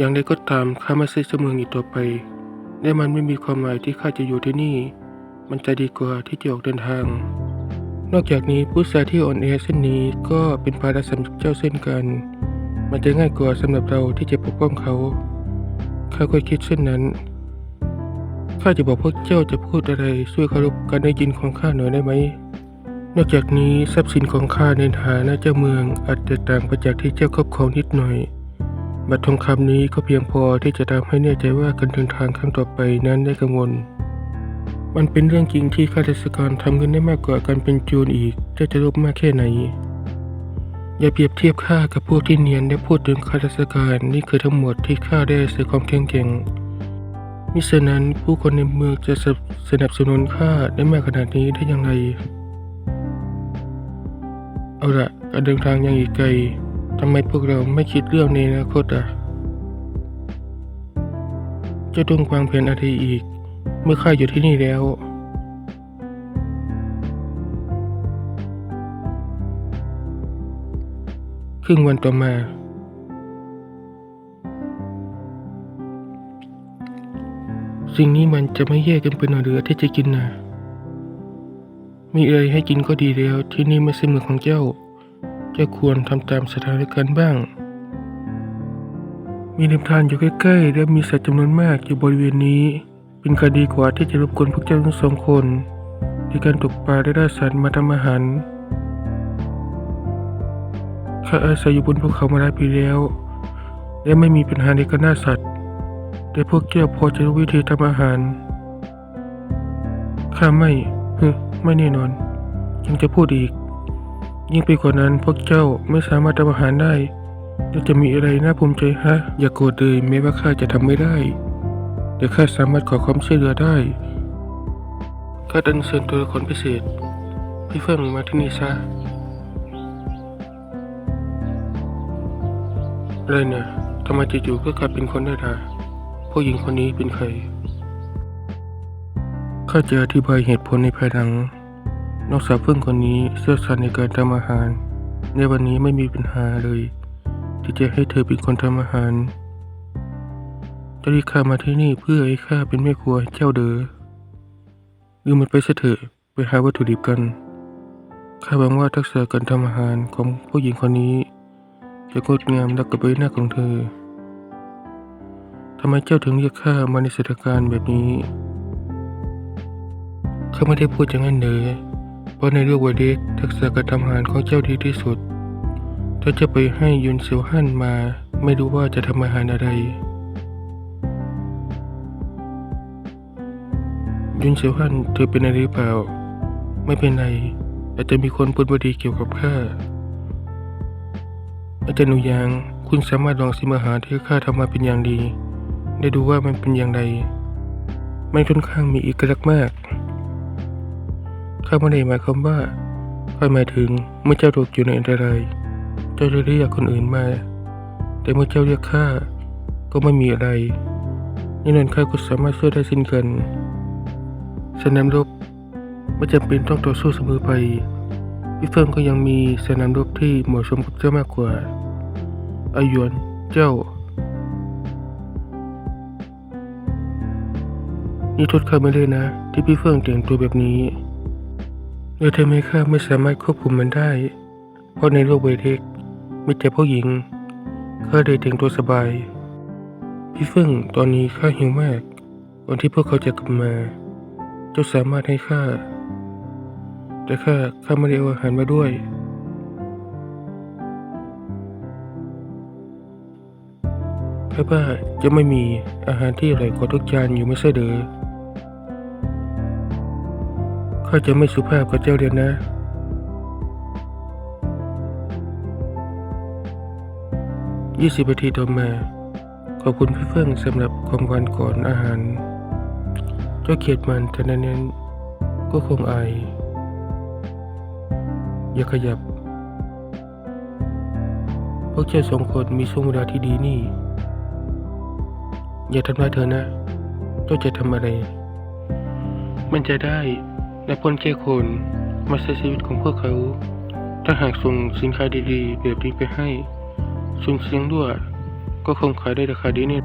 อย่างไรก็ตามข้าไม่ใช่เสมืองอีกต่อไป และมันไม่มีความหมายที่ข้าจะอยู่ที่นี่ มันจะดีกว่าที่จะออกเดินทาง นอกจากนี้ผู้ชายที่อ่อนแอเช่นนี้ก็เป็นภาระสำหรับเจ้าเช่นกัน มันจะง่ายกว่าสำหรับเราที่จะปกป้องเขาข้าก็คิดเช่นนั้นข้าจะบอกพวกเจ้าจะพูดอะไรช่วยเคารพการได้ยินของข้าหน่อยได้ไหมนอกจากนี้ทรัพย์สินของข้าในฐานะเจ้าเมืองอาจจะต่างไปจากที่เจ้าครอบครองนิดหน่อย บัตรทองคำนี้ก็เพียงพอที่จะทำให้แน่ใจว่าการเดินทางครั้งต่อไปนั้นได้กังวล มันเป็นเรื่องจริงที่ข้าราชการทำเงินได้มากกว่าการเป็นโจรอีกจ้าจะรู้มากแค่ไหน อย่าเปรียบเทียบข้ากับพวกที่เนียนและพูดถึงข้าราชการนี่คือทั้งหมดที่ข้าได้อาศัยความแข็งแกร่งมิฉะนั้นผู้คนในเมืองจะสนับสนับสนุนข้าได้มากขนาดนี้ได้อย่างไร เอาละการเดินทางยังอีกไกล ทำไมพวกเราไม่คิดเรื่องในอนาคตอะ จะต้องวางแผนอะไรอีก เมื่อข้าอยู่ที่นี่แล้ว ครึ่งวันต่อมาสิ่งนี้มันจะไม่แย่กันไปหน่อยหรือที่จะกินนะ มีอะไรให้กินก็ดีแล้ว ที่นี่ไม่ใช่เมืองของเจ้า จ้าควรทำตามสถานการณ์บ้าง มีลำธารอยู่ใกล้ๆ และมีสัตว์จำนวนมากอยู่บริเวณนี้ เป็นการดีกว่าที่จะรบกวนพวกเจ้าทั้งสองคนในการตกปลาและล่าสัตว์มาทำอาหารข้าอาศัยอยู่บนภูเขามาหลายปีแล้ว และไม่มีปัญหาในการล่าสัตว์ แต่พวกเจ้าพอจะรู้วิธีทำอาหาร ข้าไม่ ฮึ ไม่แน่นอน ยังจะพูดอีก ยิ่งไปกว่านั้นพวกเจ้าไม่สามารถทำอาหารได้แล้วจะมีอะไรน่าภูมิใจฮะ อย่าโกรธเลยแม้ว่าข้าจะทำไม่ได้ แต่ข้าสามารถขอความช่วยเหลือได้ข้าดันเชิญตัวละครพิเศษ พี่เฟิ่งมาที่นี่ซะอะไรเนี่ยทำไมจู่ๆก็กลายเป็นคนได้ล่ะผู้หญิงคนนี้เป็นใครข้าจะอธิบายเหตุผลในภายหลัง นอกจากเพื่อนคนนี้เชี่ยวชาญในการทำอาหาร ในวันนี้ไม่มีปัญหาเลย ที่จะให้เธอเป็นคนทำอาหารเจะรีข้ามาที่นี่เพื่อให้ข้าเป็นแม่ครัวให้เจ้าเดอลืมมันไปเถอะไปหาวัตถุดิบกันข้าหวังว่าทักษะการทำอาหารของผู้หญิงคนนี้ จะงดงามและกับใบหน้าของเธอทำไมเจ้าถึงเรียกข้ามาในสถานการณ์แบบนี้ข้าไม่ได้พูดอย่างนั้นเลย เพราะในเรื่องวัยเด็กทักษะการทำอาหารของเจ้าดีที่สุด ถ้าจะไปให้ยุนเซียวฮั่นมา ไม่รู้ว่าจะทำอาหารอะไร ยุนเซียวฮั่นเธอเป็นอะไรหรือเปล่า ไม่เป็นไรแต่จะมีคนพูดบดีเกี่ยวกับข้าอาจารย์หนูยาง คุณสามารถลองชิมอาหารที่ข้าทำมาเป็นอย่างดี ได้ดูว่ามันเป็นอย่างไร มันค่อนข้างมีเอกลักษณ์มาก ข้าไม่ได้หมายความว่าข้าหมายถึงเมื่อเจ้าตกอยู่ในอันตรายเจ้าจะเรียกคนอื่นมา แต่เมื่อเจ้าเรียกข้าก็ไม่มีอะไรแน่นอนข้าก็สามารถช่วยได้เช่นกันสนามรบไม่จำเป็นต้องต่อสู้เสมอไปพี่เฟิงก็ยังมีสนามรบที่เหมาะสมกับเจ้ามากกว่าอาหยวนเจ้านี่โทษข้าไม่เลยนะ ที่พี่เฟิงแต่งตัวแบบนี้ แล้วทำไมข้าไม่สามารถควบคุมมันได้ เพราะในโลกใบเล็กมีแต่ผู้หญิงข้าเลยแต่งตัวสบาย พี่เฟิงตอนนี้ข้าหิวมากก่อนที่พวกเขาจะกลับมา เจ้าสามารถให้ข้าแต่ข้าข้าไม่ได้เอาอาหารมาด้วย ข้าว่าจะไม่มีอาหารที่อร่อยกว่าทุกจานอยู่ไม่ใช่เหรือ ข้าจะไม่สุภาพกับเจ้าเดียวนะ ยี่สิบนาทีต่อมา ขอบคุณพี่เฟื่องสำหรับของวานก่อนอาหาร เจ้าเขียดมันแต่นั้นนั้นก็คงอาย อย่าขยับ พวกเจ้าสองคนมีช่วงเวลาที่ดีนี่ อย่าทำร้ายเธอนะ เจ้าจะทำอะไร มันจะได้ และพ้นแค่คนมาใช้ชีวิตของพวกเขา ถ้าหากส่งสินค้าดีๆ แบบนี้ไปให้ส่งเสียงด้วย ก็คงขายได้ราคาดีนี่